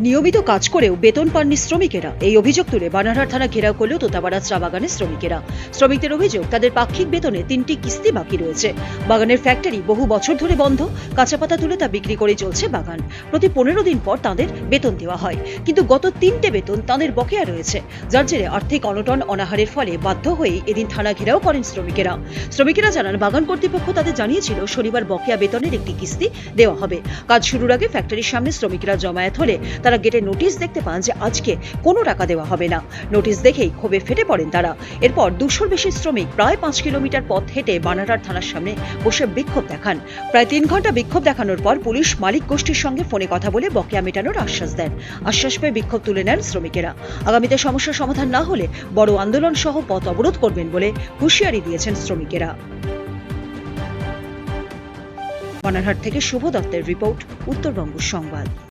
নিয়মিত কাজ করেও বেতন পাননি শ্রমিকেরা। এই অভিযোগ তুলে বানারহাট থানা ঘেরাও করল তোতাপাড়া চা বাগানের শ্রমিকেরা। শ্রমিকদের অভিযোগ, তাদের পাক্ষিক বেতনে তিনটি কিস্তি বাকি রয়েছে। বাগানের ফ্যাক্টরি বহু বছর ধরে বন্ধ, কাঁচা পাতা তুলে তা বিক্রি করে চলছে বাগান। প্রতি পনেরো দিন পর তাদের বেতন দেওয়া হয়। কিন্তু গত তিনটে বেতন তাদের বকেয়া রয়েছে। যার জেরে আর্থিক অনটন অনাহারের ফলে বাধ্য হয়ে এদিন থানা ঘেরাও করেন শ্রমিকেরা। শ্রমিকেরা জানান, বাগান কর্তৃপক্ষ তাদের জানিয়েছিল, শনিবার বকেয়া বেতনের একটি কিস্তি দেওয়া হবে। কাজ শুরুর আগে ফ্যাক্টরির সামনে শ্রমিকরা জমায়েত হলে তারা গেটে নোটিশ দেখতে পান যে আজকে কোনো টাকা দেওয়া হবে না। নোটিশ দেখেই ক্ষোভে ফেটে পড়েন তারা। এরপর দুশোর বেশি শ্রমিক প্রায় পাঁচ কিলোমিটার পথ হেঁটে বানারহাট থানার সামনে বসে বিক্ষোভ দেখান। প্রায় তিন ঘণ্টা বিক্ষোভ দেখানোর পর পুলিশ মালিক গোষ্ঠীর সঙ্গে ফোনে কথা বলে বকেয়া মেটানোর আশ্বাস দেন। আশ্বাস পেয়ে বিক্ষোভ তুলে নেন শ্রমিকেরা। আগামীতে সমস্যার সমাধান না হলে বড় আন্দোলন সহ পথ অবরোধ করবেন বলে হুঁশিয়ারি দিয়েছেন শ্রমিকেরা। বানারহাট থেকে শুভ দত্তের রিপোর্ট, উত্তরবঙ্গ সংবাদ।